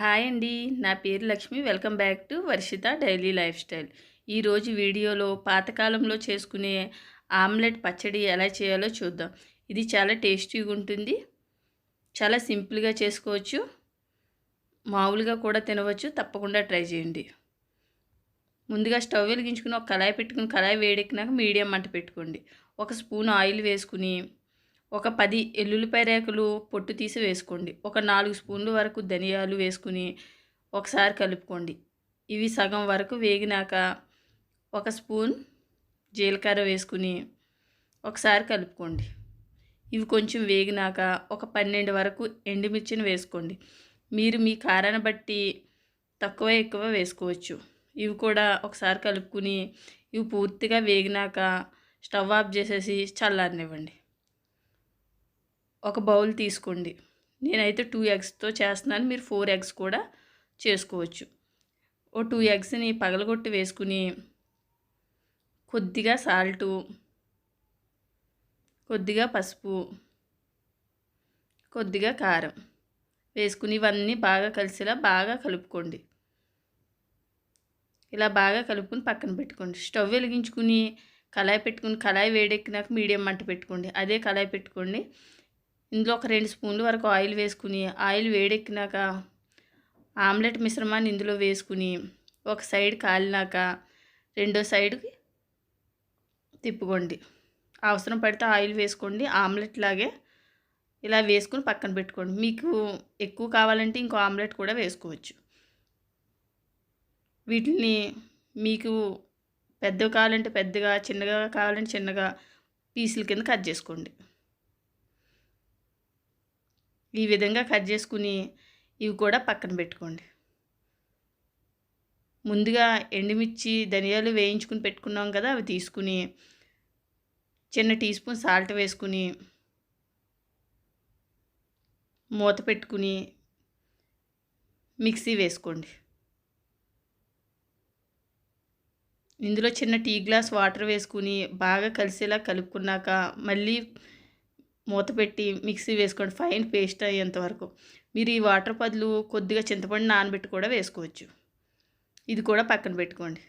Hi అండి. నా పేరు Lakshmi. Welcome back to Varshitha daily lifestyle. ఈరోజు వీడియోలో పాతకాలంలో చేసుకునే ఆమ్లెట్ పచ్చడి ఎలా చేయాలో చూద్దాం. ఇది చాలా టేస్టీగా ఉంటుంది. చాలా సింపుల్గా చేసుకోవచ్చు. మామూలుగా కూడా తినవచ్చు. తప్పకుండా ట్రై చేయండి. ముందుగా స్టవ్ వెలిగించుకుని ఒక కళాయి పెట్టుకుని కళాయి వేడెక్కినాక మీడియం మంట పెట్టుకోండి. ఒక స్పూన్ ఆయిల్ వేసుకుని ఒక పది ఎల్లుల్లిపాయ రేకులు పొట్టు తీసి వేసుకోండి. ఒక నాలుగు స్పూన్లు వరకు ధనియాలు వేసుకుని ఒకసారి కలుపుకోండి. ఇవి సగం వరకు వేగినాక ఒక స్పూన్ జీలకర్ర వేసుకుని ఒకసారి కలుపుకోండి. ఇవి కొంచెం వేగినాక ఒక పన్నెండు వరకు ఎండుమిర్చిని వేసుకోండి. మీరు మీ కారాన్ని బట్టి తక్కువ ఎక్కువ వేసుకోవచ్చు. ఇవి కూడా ఒకసారి కలుపుకుని ఇవి పూర్తిగా వేగినాక స్టవ్ ఆఫ్ చేసేసి చల్లారనివ్వండి. ఒక బౌల్ తీసుకోండి. నేనైతే టూ ఎగ్స్తో చేస్తున్నాను. మీరు ఫోర్ ఎగ్స్ కూడా చేసుకోవచ్చు. ఓ టూ ఎగ్స్ని పగలగొట్టి వేసుకుని కొద్దిగా సాల్టు కొద్దిగా పసుపు కొద్దిగా కారం వేసుకుని ఇవన్నీ బాగా కలిసేలా బాగా కలుపుకోండి. ఇలా బాగా కలుపుకుని పక్కన పెట్టుకోండి. స్టవ్ వెలిగించుకుని కళాయి పెట్టుకుని కళాయి వేడెక్కినాక మీడియం మంట పెట్టుకోండి. అదే కళాయి పెట్టుకోండి. ఇందులో ఒక రెండు స్పూన్ల వరకు ఆయిల్ వేసుకుని ఆయిల్ వేడెక్కినాక ఆమ్లెట్ మిశ్రమాన్ని ఇందులో వేసుకుని ఒక సైడ్ కాలినాక రెండో సైడ్కి తిప్పుకోండి. అవసరం పడితే ఆయిల్ వేసుకోండి. ఆమ్లెట్ లాగే ఇలా వేసుకుని పక్కన పెట్టుకోండి. మీకు ఎక్కువ కావాలంటే ఇంకో ఆమ్లెట్ కూడా వేసుకోవచ్చు. వీటిని మీకు పెద్దవి కావాలంటే పెద్దగా చిన్నగా కావాలంటే చిన్నగా పీసుల కింద కట్ చేసుకోండి. ఈ విధంగా కట్ చేసుకుని ఇవి కూడా పక్కన పెట్టుకోండి. ముందుగా ఎండుమిర్చి ధనియాలు వేయించుకుని పెట్టుకున్నాం కదా అవి తీసుకుని చిన్న టీ స్పూన్ సాల్ట్ వేసుకుని మూత పెట్టుకుని మిక్సీ వేసుకోండి. ఇందులో చిన్న టీ గ్లాస్ వాటర్ వేసుకుని బాగా కలిసేలా కలుపుకున్నాక మళ్ళీ మూత పెట్టి మిక్సీ వేసుకోండి. ఫైన్ పేస్ట్ అయ్యేంత వరకు. మీరు ఈ వాటర్ పదులు కొద్దిగా చింతపండు నానబెట్టి కూడా వేసుకోవచ్చు. ఇది కూడా పక్కన పెట్టుకోండి.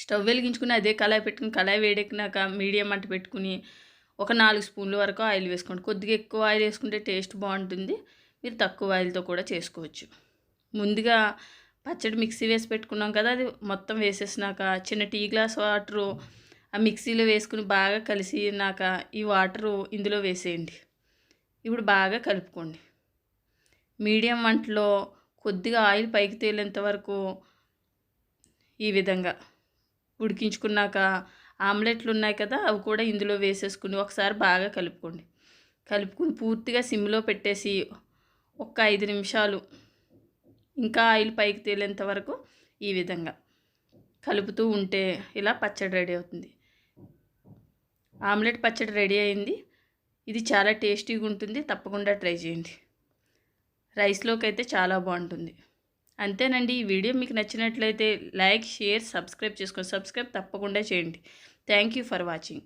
స్టవ్ వెలిగించుకుని అదే కళాయి పెట్టుకుని కళాయి వేడెక్కినాక మీడియం మంట పెట్టుకుని ఒక నాలుగు స్పూన్ల వరకు ఆయిల్ వేసుకోండి. కొద్దిగా ఎక్కువ ఆయిల్ వేసుకుంటే టేస్ట్ బాగుంటుంది. మీరు తక్కువ ఆయిల్తో కూడా చేసుకోవచ్చు. ముందుగా పచ్చడి మిక్సీ వేసి పెట్టుకున్నాం కదా అది మొత్తం వేసేసినాక చిన్న టీ గ్లాస్ వాటరు ఆ మిక్సీలో వేసుకుని బాగా కలిసినాక ఈ వాటరు ఇందులో వేసేయండి. ఇప్పుడు బాగా కలుపుకోండి. మీడియం వంటలో కొద్దిగా ఆయిల్ పైకి తేలేంత వరకు ఈ విధంగా ఉడికించుకున్నాక ఆమ్లెట్లు ఉన్నాయి కదా అవి కూడా ఇందులో వేసేసుకుని ఒకసారి బాగా కలుపుకోండి. కలుపుకుని పూర్తిగా సిమ్లో పెట్టేసి ఒక ఐదు నిమిషాలు ఇంకా ఆయిల్ పైకి తేలేంత వరకు ఈ విధంగా కలుపుతూ ఉంటే ఇలా పచ్చడి రెడీ అవుతుంది. ఆమ్లెట్ పచ్చడి రెడీ అయింది. ఇది చాలా టేస్టీగా ఉంటుంది. తప్పకుండా ట్రై చేయండి. రైస్లోకి అయితే చాలా బాగుంటుంది. అంతేనండి. ఈ వీడియో మీకు నచ్చినట్లయితే లైక్ షేర్ సబ్స్క్రైబ్ చేసుకోండి. సబ్స్క్రైబ్ తప్పకుండా చేయండి. Thank you for watching.